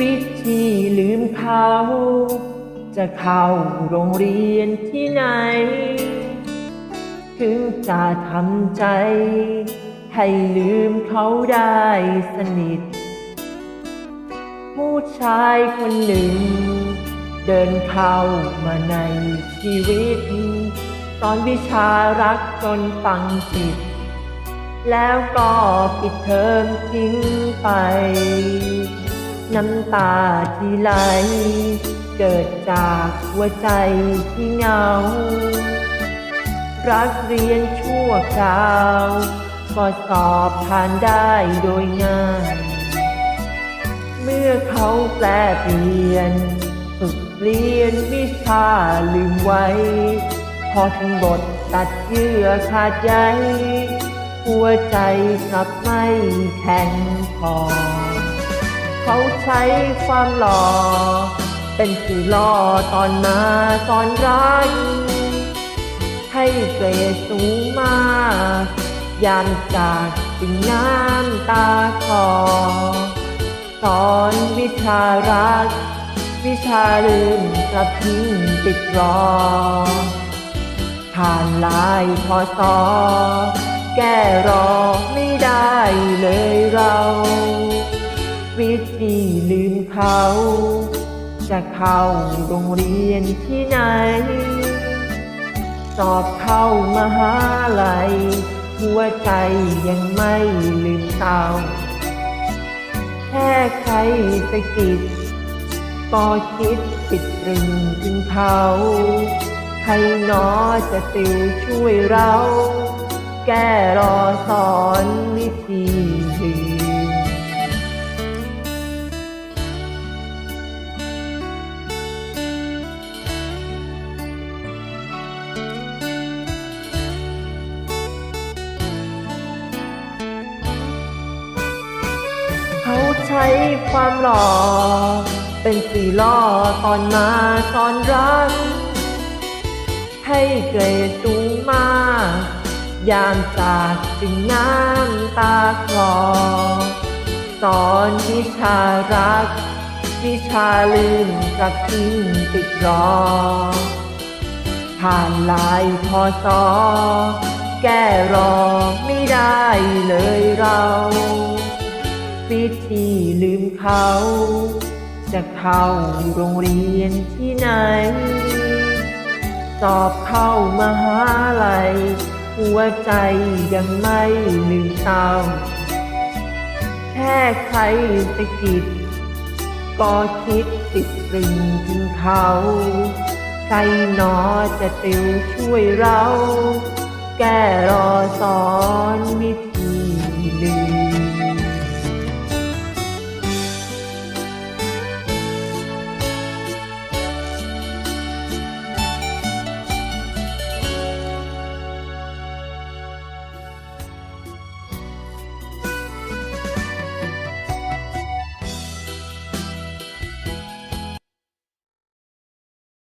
วิธีลืมเขา จะเข้าโรงเรียนที่ไหน ถึงจะทำใจ ให้ลืมเขาได้สนิท ผู้ชายคนหนึ่ง เดินเข้ามาในชีวิต ตอนวิชารักจนฟังจิต แล้วก็ปิดเทอมทิ้งไป น้ำตาที่ไหล เกิดจากหัวใจที่เหงา รักเรียนชั่วคราวก็สอบผ่านได้โดยง่าย เมื่อเขาแปลเปลี่ยน ฝึกเรียนวิชาลืมไว้ พอถึงบทตัดเยื่อขาดใจ หัวใจกลับไม่แข็งพอ เขาใช้ความหล่อ เป็นสื่อล่อตอนมาตอนรักให้เกรดสูงมากยานจากสิ่งน้ำตาคอสอนวิชารัก วิชาลืมกลับทิ้งติดรอผ่านลายพอสอแก้รอ จะเข้าโรงเรียนที่ไหน สอบเข้ามหาลัย หัวใจยังไม่ลืมเตาแค่ใครสะกิดก็คิดติดตรึงถึงเขาใครหนอจะติวช่วยเรา แก้รอสอน ความหล่อ เป็นสีล่อตอนมาตอนรัก ให้เกรดสูงมากยามจากจึงน้ำตาคลอ สอนวิชารัก วิชาลืมกับทิ้งติดรอ ผ่านลายพอสอแก้รอไม่ได้เลยเรา วิธีลืมเขา จะเข้าโรงเรียนที่ไหน สอบเข้ามหาลัยหัวใจยังไม่ลืมเตาแค่ใครสะกิดก็คิดติดตรึงถึงเขาใครหนอจะติวช่วยเรา แก้รอสอนวิ